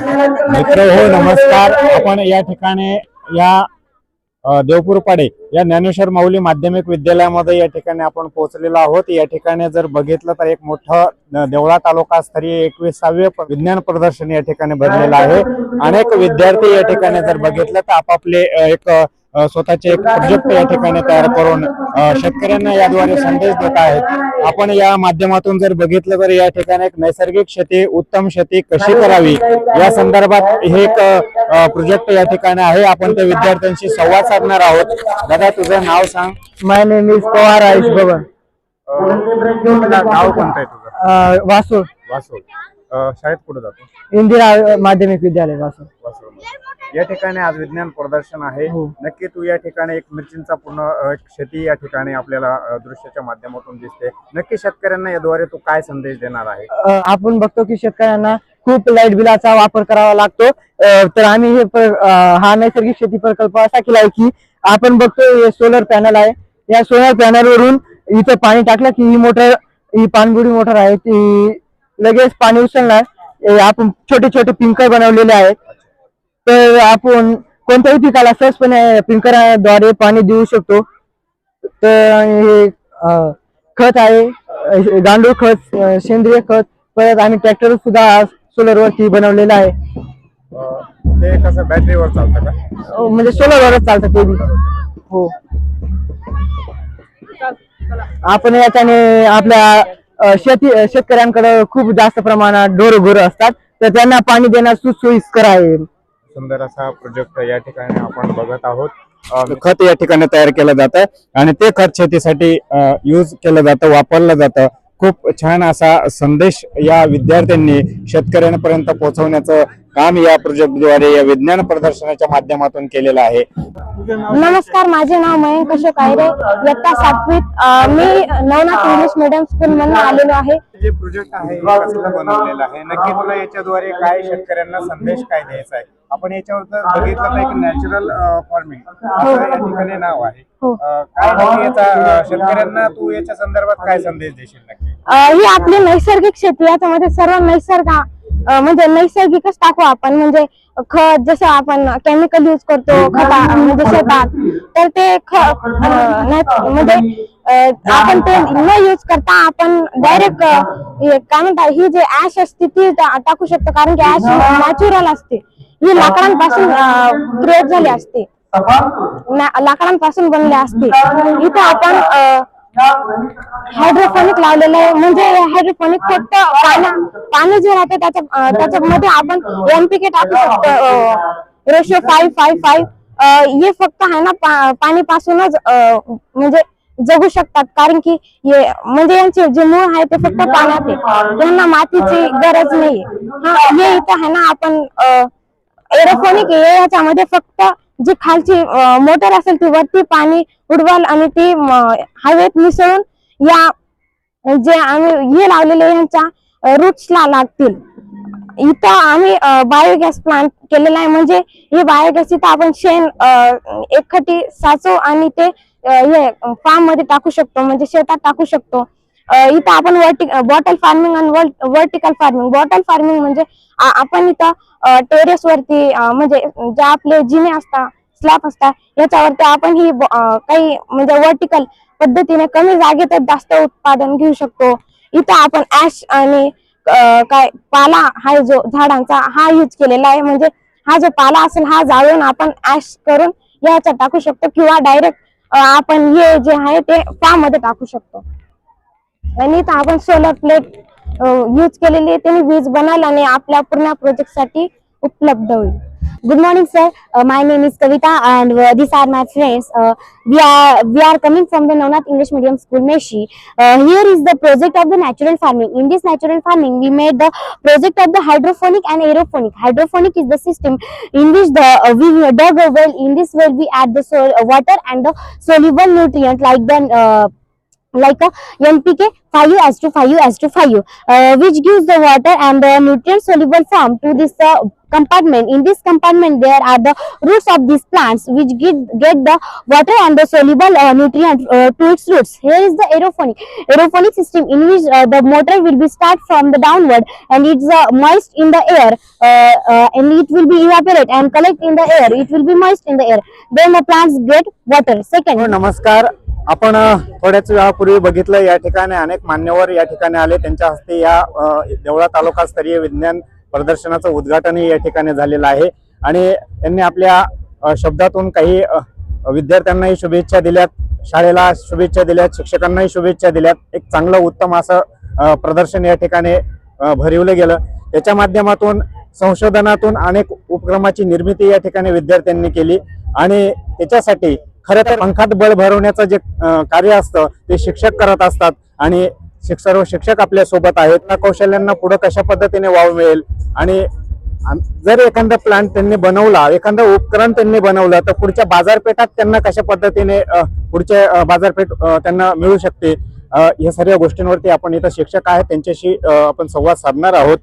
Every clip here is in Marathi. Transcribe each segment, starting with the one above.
मित्र हो नमस्कार. आपण या ठिकाणी या देवपूरपाडे या ज्ञानेश्वर माऊली माध्यमिक विद्यालयामध्ये या ठिकाणी आपण पोहोचलेलो आहोत. या ठिकाणी जर बघितलं तर एक मोठं देवळा तालुका स्तरीय एकविसावे विज्ञान प्रदर्शन या ठिकाणी भरलेलं आहे. अनेक विद्यार्थी या ठिकाणी जर बघितलं तर आपापले एक स्वतःचे एक प्रोजेक्ट या ठिकाणी तयार करून शेतकऱ्यांना याद्वारे संदेश देत आहेत. आपण या माध्यमातून जर बघितलं तर या ठिकाणी एक नैसर्गिक शेती उत्तम शेती कशी करावी? या संदर्भात हे एक प्रोजेक्ट या ठिकाणी आहे. आपण त्या विद्यार्थ्यांशी संवाद साधणार आहोत. दादा तुझं नाव सांग. My name is Pawar Ayush Baban नाव कोणतं आहे तुझं? वासूर वासू. शाळेत कुठे जातो? इंदिरा माध्यमिक विद्यालय वासूर वासूरमध्ये. या ठिकाणी आज विज्ञान प्रदर्शन आहे. हो. नक्की तू या ठिकाणी एक मिरचींचा पूर्ण अ, शेती या ठिकाणी आपल्याला अ, दृश्याच्या माध्यमातून दिसते. नक्की शेतकऱ्यांना याद्वारे तू काय संदेश देणार आहे? अ, आपण बघतो की शेतकऱ्यांना खूप लाइट बिलाचा वापर करावा लागतो. अ, तर आम्ही हे प्र- अ, हा नैसर्गिक शेती प्रकल्प असा केला आहे की आपण बघतो सोलर पॅनल आहे. या सोलर पॅनल वरून इथं पाणी टाकलं की ही मोटर ही पाणबुडी मोटर आहे. ती लगेच पाणी उचलणार. हे आपण छोटे छोटे पिंकर बनवलेले आहेत. तर आपण कोणत्याही पिकाला सहजपणे पिंकराद्वारे पाणी देऊ शकतो. तर हे खत आहे गांडूळ खत सेंद्रिय खत परत आम्ही ट्रॅक्टर सुद्धा सोलर वरती बनवलेला आहे. अ, ते कसं बॅटरीवर चालतं का? अ, म्हणजे सोलर वरच चालतं ते बी. हो. आपण याच्याने आपल्या अ, शेती शेतकऱ्यांकडे खूप जास्त प्रमाणात ढोर घोर असतात. तर त्यांना पाणी देणं सुसोयीस्कर आहे. सुंदर असा प्रोजेक्ट या ठिकाणी आपण बघत आहोत. खत या ठिकाणी तयार केलं जातं आणि ते खत शेतीसाठी यूज केलं जातं वापरलं जातं. खूप छान असा संदेश या विद्यार्थ्यांनी शेतकऱ्यांपर्यंत पोहोचवण्याचं काम या प्रोजेक्टद्वारे या विज्ञान प्रदर्शनाच्या माध्यमातून केलेलं आहे. नमस्कार माझे नाव मयंक अशोक आयरे इयत्ता सातवीत मी नवनाथ इंग्लिश मिडियम स्कूल मधून आलेलो आहे. जे प्रोजेक्ट आहे बनवलेलं आहे. नक्की तुला याच्याद्वारे काय शेतकऱ्यांना संदेश काय द्यायचा आहे? आपण याच्यावर बघितलं तर एक नॅचरल फार्मिंग असं या ठिकाणी नाव आहे. हो. काय नक्की याचा शेतकऱ्यांना तू याच्या संदर्भात काय संदेश देशील नक्की? ही आपली नैसर्गिक शेती याच्यामध्ये सर्व नैसर्ग म्हणजे नैसर्गिकच टाकू आपण. म्हणजे खत जसं आपण केमिकल युज करतो खता म्हणजे शेतात तर ते ख म्हणजे आपण ते न युज करता आपण डायरेक्ट काय म्हणतात ही जे ऍश असते ती टाकू शकतो. कारण की ऍश नॅचरल असते. ही लाकडांपासून क्रिएट झाली असते. लाकडांपासून बनले असते. इथे आपण हायड्रोफोनिक लावलेलं आहे. म्हणजे हायड्रोफोनिक फक्त पाणी जे राहते त्याच्या त्याच्यामध्ये आपण एनपीके टाकू शकतो. रेशो फाईव्ह फाईव्ह फाईव्ह हे फक्त आहे ना पा- पाणीपासूनच अं, म्हणजे जगू शकतात. कारण की म्हणजे यांचे जे मूळ आहे ते फक्त पाण्यात आहे. त्यांना मातीची गरज नाही हा हे इथं आहे ना आपण एरोफोनिक याच्यामध्ये फक्त जी खालची मोटर असेल ती वरती पाणी उडवाल आणि ती हवेत मिसळून या जे आम्ही हे लावलेले यांच्या रूट्सला लागतील. इथं आम्ही बायोगॅस प्लांट केलेला आहे. म्हणजे हे बायोगॅस इथं आपण शेण एकखटी साचू आणि ते हे फार्ममध्ये टाकू शकतो. म्हणजे शेतात टाकू शकतो. इथं आपण वर्टिक बॉटल फार्मिंग आणि वर्टिकल फार्मिंग बॉटल फार्मिंग म्हणजे आपण इथं टेरेस वरती म्हणजे जे आपले जिने असतात स्लॅब असतात याच्यावरती आपण ही काही म्हणजे वर्टिकल पद्धतीने कमी जागेतच जास्त उत्पादन घेऊ शकतो. इथं आपण ऍश आणि काय पाला हा जो झाडांचा हा यूज केलेला आहे. म्हणजे हा जो पाला असेल हा जाळून आपण ऍश करून याच्यात टाकू शकतो किंवा डायरेक्ट आपण हे जे आहे ते फार्ममध्ये टाकू शकतो. आणि आपण सोलर प्लेट यूज केलेली आहे. त्यांनी वीज बनाल आणि आपल्या पूर्ण प्रोजेक्टसाठी उपलब्ध होईल. Good morning sir my name is Kavita and this are my friends we are we are coming from the Navnath English medium school Meshi here is the project of the natural farming in this natural farming we made the project of the hydroponic and aeroponic hydroponic is the system in this we dug well in this well we add the soil water and the soluble nutrient like the like a NPK 5S to as to 5, uh, which gives the water and the nutrient soluble form to this uh, compartment. In this compartment, there are the roots of these plants which get, get the water and the soluble uh, nutrient uh, to its roots. Here is the aeroponic, aeroponic system in which uh, the motor will be start from the downward and it's uh, moist in the air uh, uh, and it will be evaporate and collect in the air. It will be moist in the air. Then the plants get water. Second. Oh, namaskar. आपण थोड्याच वेळापूर्वी बघितलं या ठिकाणी अनेक मान्यवर या ठिकाणी आले. त्यांच्या हस्ते या देवळा तालुका स्तरीय विज्ञान प्रदर्शनाचं उद्घाटनही या ठिकाणी झालेलं आहे. आणि त्यांनी आपल्या शब्दातून काही विद्यार्थ्यांनाही शुभेच्छा दिल्यात शाळेला शुभेच्छा दिल्यात शिक्षकांनाही शुभेच्छा दिल्यात. एक चांगलं उत्तम असं प्रदर्शन या ठिकाणी भरवलं गेलं. त्याच्या माध्यमातून संशोधनातून अनेक उपक्रमाची निर्मिती या ठिकाणी विद्यार्थ्यांनी केली. आणि त्याच्यासाठी खरं तर पंखात बळ भरवण्याचं जे कार्य असतं ते शिक्षक करत असतात आणि शिक- सर्व शिक्षक आपल्यासोबत आहेत. त्या कौशल्यांना पुढे कशा पद्धतीने वाव मिळेल? आणि जर एखादा प्लांट त्यांनी बनवला एखादं उपकरण त्यांनी बनवलं तर पुढच्या बाजारपेठात त्यांना कशा पद्धतीने पुढच्या बाजारपेठ त्यांना मिळू शकते? या सर्व गोष्टींवरती आपण इथं शिक्षक आहेत. त्यांच्याशी आपण संवाद साधणार आहोत.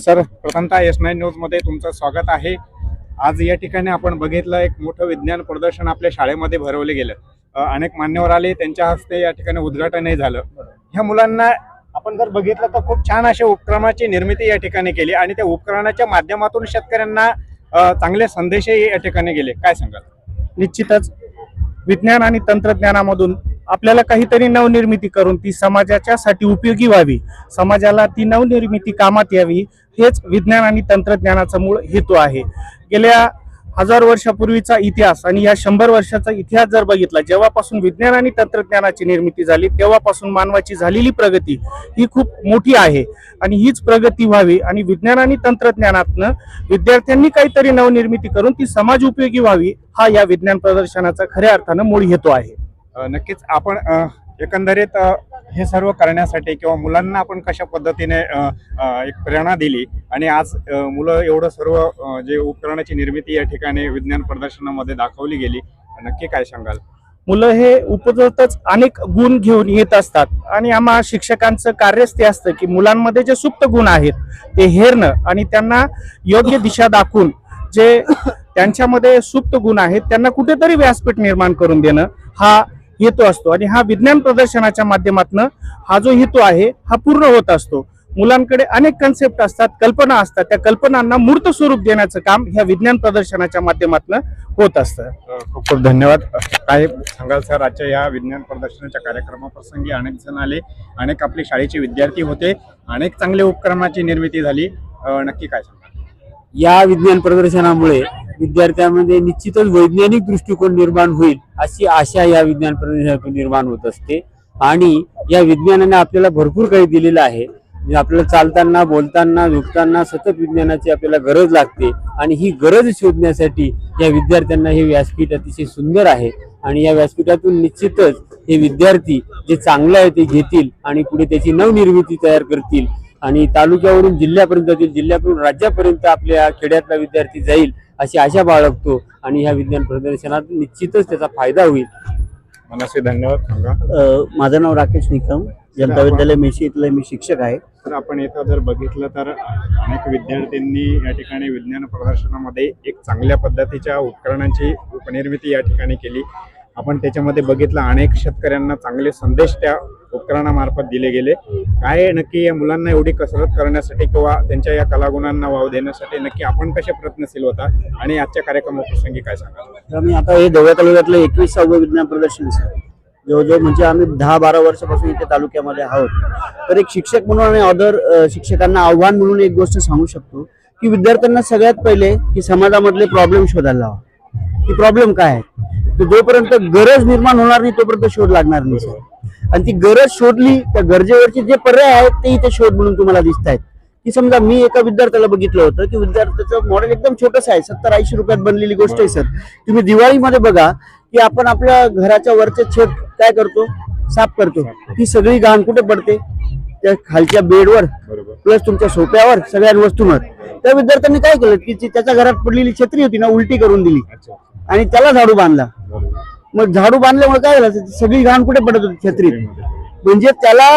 सर. प्रथमतः एस नाईन न्यूजमध्ये तुमचं स्वागत आहे. आज या ठिकाणी आपण बघितलं एक मोठं विज्ञान प्रदर्शन आपल्या शाळेमध्ये भरवलं गेलं. अनेक मान्यवर आले त्यांच्या हस्ते या ठिकाणी उद्घाटनही झालं. ह्या मुलांना आपण जर बघितलं तर खूप छान अशा उपक्रमाची निर्मिती या ठिकाणी केली आणि त्या उपकरणाच्या माध्यमातून शेतकऱ्यांना चांगले संदेशही या ठिकाणी गेले. काय सांगाल? निश्चितच. विज्ञान आणि तंत्रज्ञानामधून आपल्याला काहीतरी नवनिर्मिती करून ती समाजाच्यासाठी उपयोगी व्हावी. समाजाला ती नवनिर्मिती कामात यावी हेच विज्ञान आणि तंत्रज्ञानाचा मूळ हेतू आहे. गेल्या हजार वर्षापूर्वीचा इतिहास आणि या शंभर वर्षाचा इतिहास जर बघितला जेव्हापासून विज्ञान आणि तंत्रज्ञानाची निर्मिती झाली तेव्हापासून मानवाची झालेली प्रगती ही खूप मोठी आहे. आणि हीच प्रगती व्हावी आणि विज्ञान आणि तंत्रज्ञानातनं विद्यार्थ्यांनी काहीतरी नवनिर्मिती करून ती समाज उपयोगी व्हावी हा या विज्ञान प्रदर्शनाचा खऱ्या अर्थानं मूळ हेतू आहे. नक्कीच. आपण एकंदरीत हे सर्व करण्यासाठी किंवा मुलांना आपण कशा पद्धतीने एक प्रेरणा दिली आणि आज मुलं एवढं सर्व जे उपकरणाची निर्मिती या ठिकाणी विज्ञान प्रदर्शनामध्ये दाखवली गेली नक्की काय सांगाल? मुलं हे उपजतच अनेक गुण घेऊन येत असतात आणि आम्हा शिक्षकांचं कार्यच ते असतं की मुलांमध्ये जे सुप्त गुण आहेत ते हेरणं आणि त्यांना योग्य दिशा दाखवून जे त्यांच्यामध्ये सुप्त गुण आहेत त्यांना कुठेतरी व्यासपीठ निर्माण करून देणं हा हेतू असतो. आणि हा विज्ञान प्रदर्शनाच्या माध्यमातून हा जो हेतू आहे हा पूर्ण होत असतो. मुलांकडे अनेक कन्सेप्ट असतात कल्पना असतात. त्या कल्पनांना मूर्त स्वरूप देण्याचं काम ह्या विज्ञान प्रदर्शनाच्या माध्यमातून होत असतं. खूप खूप धन्यवाद. काय सांगाल सर आजच्या या विज्ञान प्रदर्शनाच्या कार्यक्रमाप्रसंगी अनेक जण आले अनेक आपले शाळेचे विद्यार्थी होते अनेक चांगल्या उपक्रमाची निर्मिती झाली. नक्की काय सांगाल? या विज्ञान प्रदर्शनामुळे विद्यार्थ्यांमध्ये निश्चितच वैज्ञानिक दृष्टिकोन निर्माण होईल अशी आशा या विज्ञान प्रदर्शनातून निर्माण होत असते. आणि या विज्ञानाने आपल्याला भरपूर काही दिलेलं आहे. आपल्याला चालताना बोलताना झुकताना सतत विज्ञानाची आपल्याला गरज लागते. आणि ही गरज शोधण्यासाठी या विद्यार्थ्यांना हे व्यासपीठ अतिशय सुंदर आहे. आणि या व्यासपीठातून निश्चितच हे विद्यार्थी जे चांगलं आहे ते घेतील आणि पुढे त्याची नवनिर्मिती तयार करतील. आणि तालुक्यावरून जिल्ह्यापर्यंत जातील जिल्ह्याकडून राज्यापर्यंत आपल्या खेड्यातला विद्यार्थी जाईल अशी आशा बाळगतो आणि ह्या विज्ञान प्रदर्शनात निश्चितच त्याचा फायदा होईल. मनस्वी धन्यवाद माझं नाव राकेश निकम जनता विद्यालय मेशी इथले मी शिक्षक आहे. तर आपण इथं जर बघितलं तर अनेक विद्यार्थ्यांनी या ठिकाणी विज्ञान प्रदर्शनामध्ये एक चांगल्या पद्धतीच्या उपकरणांची उपनिर्मिती या ठिकाणी केली. आपण त्याच्यामध्ये बघितलं अनेक शेतकऱ्यांना चांगले संदेश त्या उपकरणामार्फत दिले गेले. काय नक्की या मुलांना एवढी कसरत करण्यासाठी किंवा त्यांच्या या कलागुणांना वाव देण्यासाठी नक्की आपण कसे प्रयत्नशील होता आणि आजच्या कार्यक्रमाप्रसंगी काय सांगा तर आता हे ढवळ्या तालुक्यातलं एकविसावं विज्ञान प्रदर्शन आहे जवळजवळ म्हणजे आम्ही दहा बारा वर्षापासून इथे तालुक्यामध्ये आहोत. तर एक शिक्षक म्हणून आणि अदर शिक्षकांना आव्हान म्हणून एक गोष्ट सांगू शकतो की विद्यार्थ्यांना सगळ्यात पहिले की समाजामधले प्रॉब्लेम शोधायला लावा. की प्रॉब्लेम काय आहे? जोपर्यंत गरज निर्माण होणार नाही तोपर्यंत शोध लागणार नाही सर. आणि ती गरज शोधली त्या गरजेवरचे जे पर्याय आहेत ते इथे शोध म्हणून तुम्हाला दिसत आहेत. की समजा मी एका विद्यार्थ्याला बघितलं होतं की विद्यार्थ्याचं मॉडेल एकदम छोटंसं आहे सत्तर ऐंशी रुपयात बनलेली गोष्ट आहे सर. तुम्ही दिवाळीमध्ये बघा की आपण आपल्या घराच्या वरचे छत काय करतो? साफ करतो. ती सगळी घाण कुठे पडते? त्या खालच्या बेडवर प्लस तुमच्या सोप्यावर सगळ्या वस्तूंवर. त्या विद्यार्थ्यांनी काय केलं की त्याच्या घरात पडलेली छत्री होती ना उलटी करून दिली. आणि त्याला झाडू बांधला. मग झाडू बांधल्यामुळे काय झालं? सगळी घाण कुठे पडत होती? छत्रीत. म्हणजे त्याला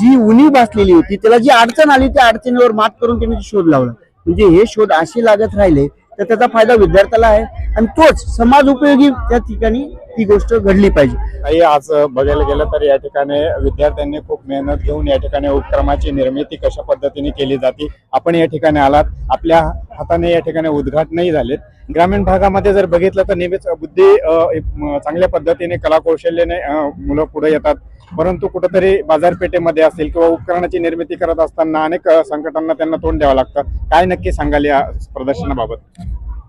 जी उणी भासलेली होती त्याला जी अडचण आली त्या अडचणीवर मात करून त्याने शोध लावला. म्हणजे हे शोध असे लागत राहिले तर त्याचा फायदा विद्यार्थ्याला आहे. आणि तोच समाज उपयोगी त्या ठिकाणी ती गोष्ट घडली पाहिजे. काही आज बघायला गेलं तर या ठिकाणी विद्यार्थ्यांनी खूप मेहनत घेऊन या ठिकाणी उपक्रमाची निर्मिती कशा पद्धतीने केली जाते? आपण या ठिकाणी आलात. आपल्या हाताने या ठिकाणी उद्घाटनही झालेत. ग्रामीण भागामध्ये जर बघितलं तर नेहमीच बुद्धी एक, चांगल्या पद्धतीने कलाकौशल्याने मुलं पुढे येतात. परंतु कुठंतरी बाजारपेठेमध्ये असेल किंवा उपकरणाची निर्मिती करत असताना अनेक संकटांना त्यांना तोंड द्यावं लागतं. काय नक्की सांगाल या प्रदर्शनाबाबत?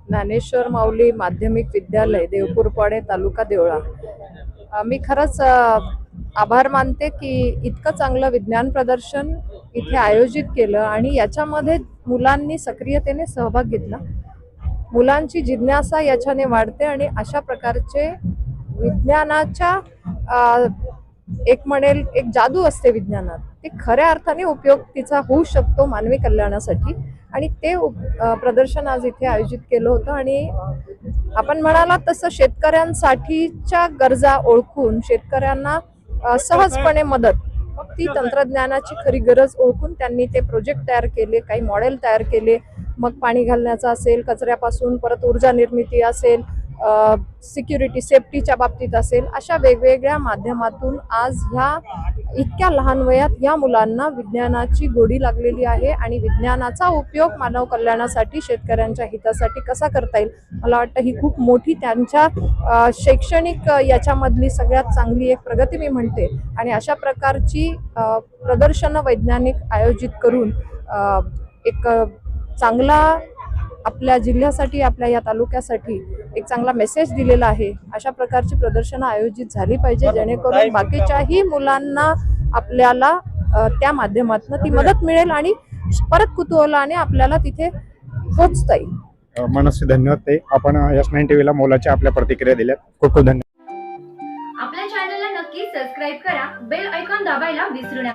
ज्ञानेश्वर माऊली माध्यमिक विद्यालय देवपूरपाडे तालुका देवळा. मी खरंच आभार मानते की इतकं चांगलं विज्ञान प्रदर्शन इथे आयोजित केलं आणि याच्यामध्ये मुलांनी सक्रियतेने सहभाग घेतला. मुलांची जिज्ञासा याच्याने वाढते आणि अशा प्रकारचे विज्ञानाच्या एक म्हणेल एक जादू असते विज्ञानात. ते खऱ्या अर्थाने उपयोग तिचा होऊ शकतो मानवी कल्याणासाठी. आणि ते उप- प्रदर्शन आज इथे आयोजित केलं होतं आणि आपण म्हणाला तसं शेतकऱ्यांसाठीच्या गरजा ओळखून शेतकऱ्यांना सहजपणे मदत ती तंत्रज्ञानाची खरी गरज ओळखून त्यांनी ते प्रोजेक्ट तयार केले काही मॉडेल तयार केले. मग पाणी घालण्याचं असेल कचऱ्यापासून परत ऊर्जा निर्मिती असेल सिक्युरिटी सेफ्टीच्या बाबतीत असेल अशा वेगवेगळ्या माध्यमातून आज ह्या इतक्या लहान वयात या मुलांना विज्ञानाची गोडी लागलेली आहे आणि विज्ञानाचा उपयोग मानव कल्याणासाठी शेतकऱ्यांच्या हितासाठी कसा करता येईल? मला वाटतं ही खूप मोठी त्यांच्या शैक्षणिक याच्यामधली सगळ्यात चांगली एक प्रगती मी म्हणते. आणि अशा प्रकारची प्रदर्शनं वैज्ञानिक आयोजित करून एक चांगला आपल्या जिल्ह्यासाठी आपल्या या तालुक्यासाठी एक चांगला मेसेज दिलेला आहे. अशा प्रकारची प्रदर्शनं आयोजित झाली पाहिजे जेणेकरून बाकीच्याही मुलांना आपल्याला त्या माध्यमातून ती मदत मिळेल आणि परत कुतूहलाने आपल्याला तिथे पोचता येईल. मनस्वी धन्यवाद ते आपण यश नाईन टीव्हीला मोलाच्या आपल्या प्रतिक्रिया दिल्यात. खूप खूप धन्यवाद. आपल्या चॅनलला नक्की सबस्क्राईब करा. बेल आयकॉन दाबायला विसरू नका.